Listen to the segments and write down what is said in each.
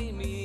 me.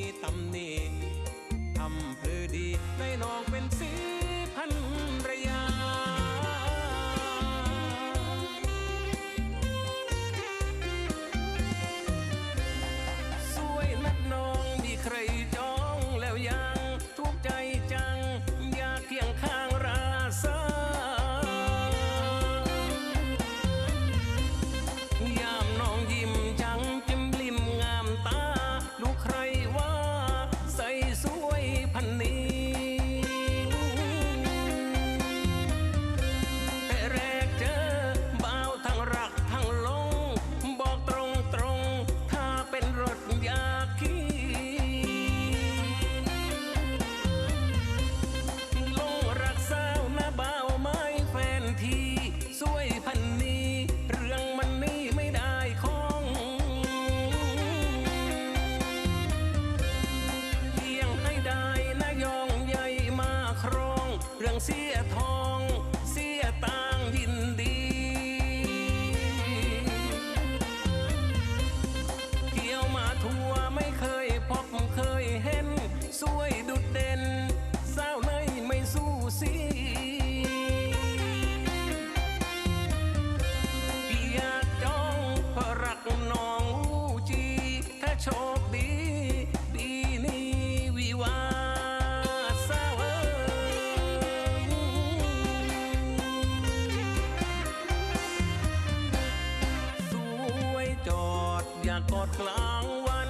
ากกอดกลางวัน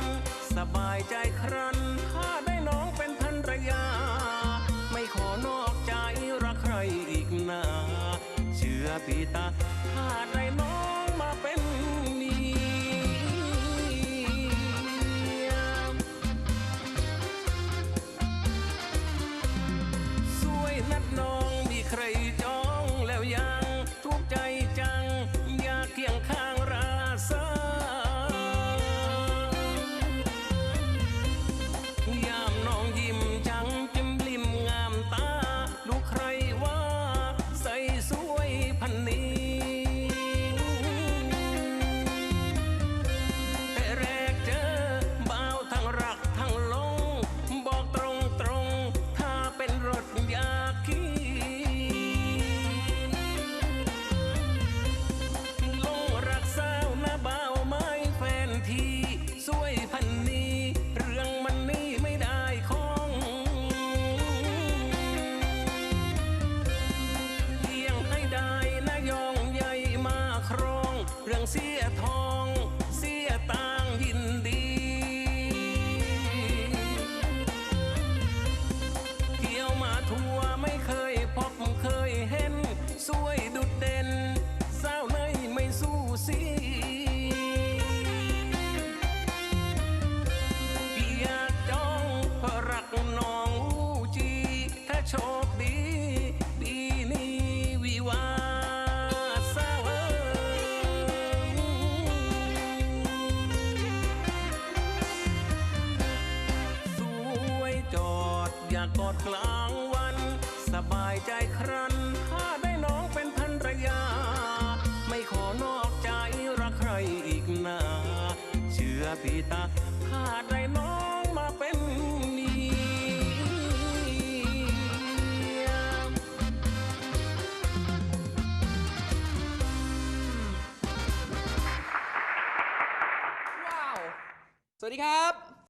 สบายใจครันถ้าได้น้องเป็นภรรยา ไม่ขอนอกใจรักใครอีกนา เชื่อปีตาากอดกลางวัน สบายใจครันถ้าได้น้องเป็นภรรยา ไม่ขอนอกใจรักใครอีกนา เชื่อพี่ตา ถ้าได้น้องมาเป็นนี้สวัสดีครับ